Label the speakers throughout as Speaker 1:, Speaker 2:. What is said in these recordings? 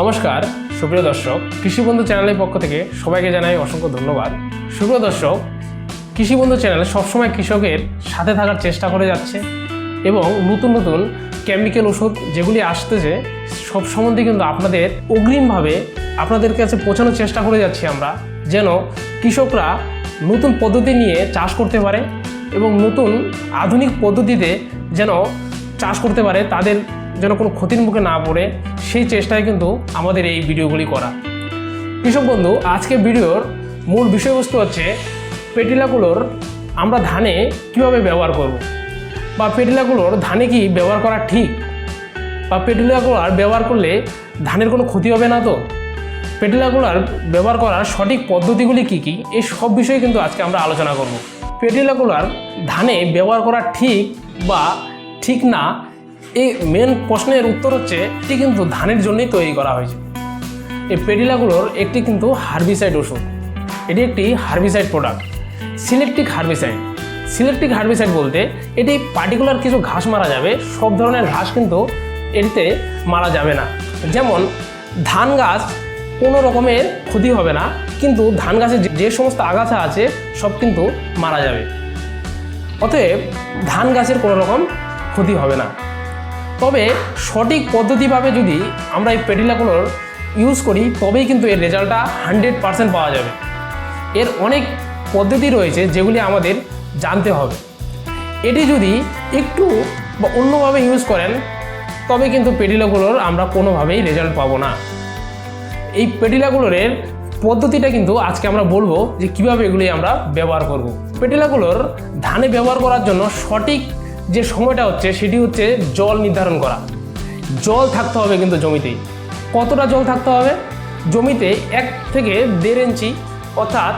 Speaker 1: নমস্কার, সুপ্রিয় দর্শক, কৃষিবন্ধু চ্যানেলের পক্ষ থেকে সবাইকে জানাই অসংখ্য ধন্যবাদ। সুপ্রিয় দর্শক, কৃষিবন্ধু চ্যানেল সবসময় কৃষকের সাথে থাকার চেষ্টা করে যাচ্ছে এবং নতুন নতুন কেমিক্যাল ওষুধ যেগুলি আসতেছে, সব সম্বন্ধে কিন্তু আপনাদের অগ্রিমভাবে আপনাদের কাছে পৌঁছানোর চেষ্টা করে যাচ্ছি আমরা, যেন কৃষকরা নতুন পদ্ধতি নিয়ে চাষ করতে পারে এবং নতুন আধুনিক পদ্ধতিতে যেন চাষ করতে পারে তাদের যেন কোনো ক্ষতির মুখে না পড়ে, সেই চেষ্টায় কিন্তু আমাদের এই ভিডিওগুলি করা। কৃষক বন্ধু আজকে ভিডিওর মূল বিষয়বস্তু হচ্ছে পেটিলাগুলোর আমরা ধানে কীভাবে ব্যবহার করব বা পেটিলাগুলোর ধানে কি ব্যবহার করা ঠিক বা পেটিলাগুলার ব্যবহার করলে ধানের কোনো ক্ষতি হবে না তো? পেটিলাগুলার ব্যবহার করার সঠিক পদ্ধতিগুলি কি কি? এই সব বিষয়ে কিন্তু আজকে আমরা আলোচনা করব। পেটিলাগুলার ধানে ব্যবহার করা ঠিক বা ঠিক না এই মেন প্রশ্নের উত্তর হচ্ছে, এটি কিন্তু ধানের জন্যই তৈরি করা হয়েছে। এই পেডিলাগুলোর একটি কিন্তু হার্বিসাইড ওষুধ। এটি একটি herbicide product selective herbicide selective herbicide বলতে এটি পার্টিকুলার কিছু ঘাস মারা যাবে, সব ধরনের ঘাস কিন্তু এটিতে মারা যাবে না। যেমন, ধান গাছ কোনো রকমের ক্ষতি হবে না, কিন্তু ধান গাছের যে- যে সমস্ত আগাছা আছে, সব কিন্তু মারা যাবে। অতএব ধান গাছের কোনো রকম ক্ষতি হবে না। তবে সঠিক পদ্ধতিভাবে যদি আমরা এই পেটিলাগুলোর ইউজ করি, তবেই কিন্তু এর রেজাল্টটা হান্ড্রেড পারসেন্ট পাওয়া যাবে। এর অনেক পদ্ধতি রয়েছে যেগুলি আমাদের জানতে হবে। এটি যদি একটু বা অন্যভাবে ইউজ করেন, তবে কিন্তু পেটিলাগুলোর আমরা কোনোভাবেই রেজাল্ট পাবো না। এই পেটিলাগুলোর পদ্ধতিটা কিন্তু আজকে আমরা বলব যে কীভাবে এগুলি আমরা ব্যবহার করব। পেটিলাগুলোর ধানে ব্যবহার করার জন্য সঠিক যে সময়টা হচ্ছে, সেটি হচ্ছে জল নির্ধারণ করা। জল থাকতে হবে কিন্তু জমিতে কতটা জল থাকতে হবে? জমিতে এক থেকে দেড় ইঞ্চি, অর্থাৎ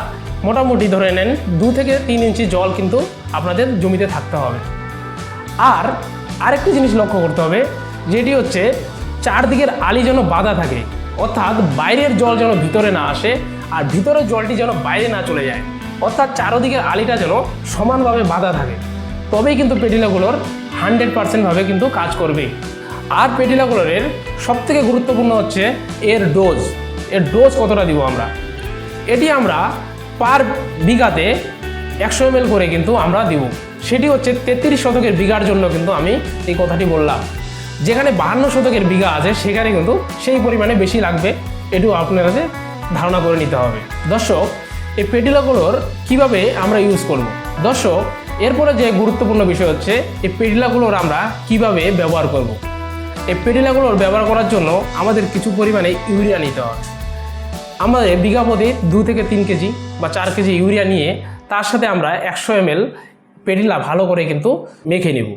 Speaker 1: মোটামুটি ধরে নেন দু থেকে তিন ইঞ্চি জল কিন্তু আপনাদের জমিতে থাকতে হবে। আর আরেকটি জিনিস লক্ষ্য করতে হবে, যেটি হচ্ছে চারদিকের আলি যেন বাঁধা থাকে, অর্থাৎ বাইরের জল যেন ভিতরে না আসে আর ভিতরের জলটি যেন বাইরে না চলে যায়, অর্থাৎ চারদিকের আলিটা যেন সমানভাবে বাঁধা থাকে। তবেই কিন্তু পেটিলাগুলোর হান্ড্রেড পার্সেন্টভাবে কিন্তু কাজ করবে। আর পেটিলাগুলোর সব থেকে গুরুত্বপূর্ণ হচ্ছে এর ডোজ এর ডোজ কতটা দিব আমরা? এটি আমরা পার বিঘাতে একশো এম করে কিন্তু আমরা দিব। সেটি হচ্ছে তেত্রিশ শতকের বিঘার জন্য কিন্তু আমি এই কথাটি বললাম। যেখানে বাহান্ন শতকের বিঘা আছে, সেখানে কিন্তু সেই পরিমাণে বেশি লাগবে। এটিও আপনাদের ধারণা করে নিতে হবে। দর্শক, এই পেটিলাগুলোর কীভাবে আমরা ইউজ করব? দর্শক এরপরে যে গুরুত্বপূর্ণ বিষয় হচ্ছে, এই পেটিলাগুলোর আমরা কীভাবে ব্যবহার করব? এই পেটিলাগুলোর ব্যবহার করার জন্য আমাদের কিছু পরিমাণে ইউরিয়া নিতে হবে। আমাদের বিঘা প্রতি দু থেকে তিন কেজি বা চার কেজি ইউরিয়া নিয়ে তার সাথে আমরা একশো এম এল পেডিলা ভালো করে কিন্তু মেখে নেব।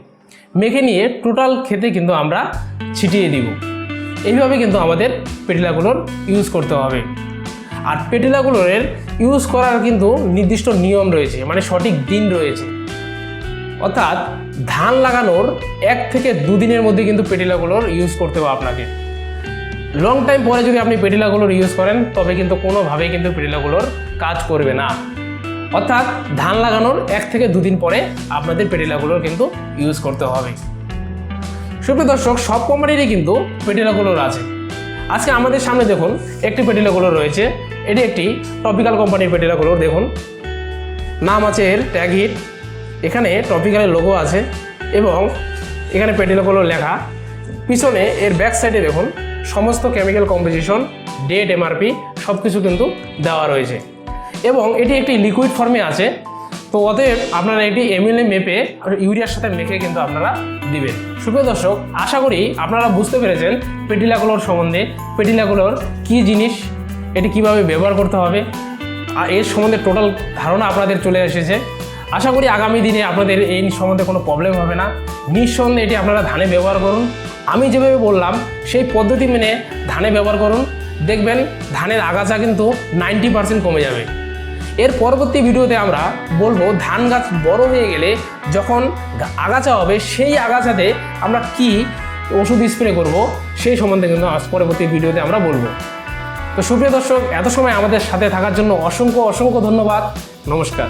Speaker 1: মেখে নিয়ে টোটাল খেতে কিন্তু আমরা ছিটিয়ে দিব। এইভাবে কিন্তু আমাদের পেটিলাগুলোর ইউজ করতে হবে। আর পেটিলাগুলোর ইউজ করার কিন্তু নির্দিষ্ট নিয়ম রয়েছে মানে সঠিক দিন রয়েছে। অর্থাৎ ধান লাগানোর এক থেকে দুদিনের মধ্যে কিন্তু পেটিলাগুলোর ইউজ করতে হবে আপনাকে। লং টাইম পরে যদি আপনি পেটিলাগুলোর ইউজ করেন, তবে কিন্তু কোনোভাবেই কিন্তু পেটিলাগুলোর কাজ করবে না। অর্থাৎ ধান লাগানোর এক থেকে দুদিন পরে আপনাদের পেটিলাগুলোর কিন্তু ইউজ করতে হবে। সুপ্রিয় দর্শক, সব কোম্পানিরই কিন্তু পেটিলাগুলোর আছে। আজকে আমাদের সামনে দেখুন, একটি পেটিলাগুলো রয়েছে। এটি একটি টপিক্যাল কোম্পানির পেটিলাগুলোর দেখুন। নাম আছে এর ট্যাগ হিট এখানে টপিক্যালের লোগো আছে এবং এখানে পেটিলাগুলো লেখা। পিছনে এর ব্যাক সাইডে দেখুন, সমস্ত কেমিক্যাল কম্পোজিশন ডেট এমআরপি সব কিছু কিন্তু দেওয়া রয়েছে। এবং এটি একটি লিকুইড ফর্মে আছে, তো অতএব আপনারা এটি এমএলএ মেপে ইউরিয়ার সাথে মেখে কিন্তু আপনারা দিবেন। সুপ্রিয় দর্শক, আশা করি আপনারা বুঝতে পেরেছেন পেটিলাগুলোর সম্বন্ধে পেটিলাগুলোর কী জিনিস, এটি কীভাবে ব্যবহার করতে হবে, আর এর সম্বন্ধে টোটাল ধারণা আপনাদের চলে এসেছে। আশা করি আগামী দিনে আপনাদের এই সম্বন্ধে কোনো প্রবলেম হবে না। নিঃসন্দেহে এটি আপনারা ধানে ব্যবহার করুন। আমি যেভাবে বললাম, সেই পদ্ধতি মেনে ধানে ব্যবহার করুন। দেখবেন ধানের আগাছা কিন্তু নাইনটি পার্সেন্ট কমে যাবে। এর পরবর্তী ভিডিওতে আমরা বলব, ধান গাছ বড় হয়ে গেলে যখন আগাছা হবে, সেই আগাছাতে আমরা কি ওষুধ স্প্রে করব, সেই সম্বন্ধে কিন্তু পরবর্তী ভিডিওতে আমরা বলব। তো সুপ্রিয় দর্শক, এত সময় আমাদের সাথে থাকার জন্য অসংখ্য অসংখ্য ধন্যবাদ। নমস্কার।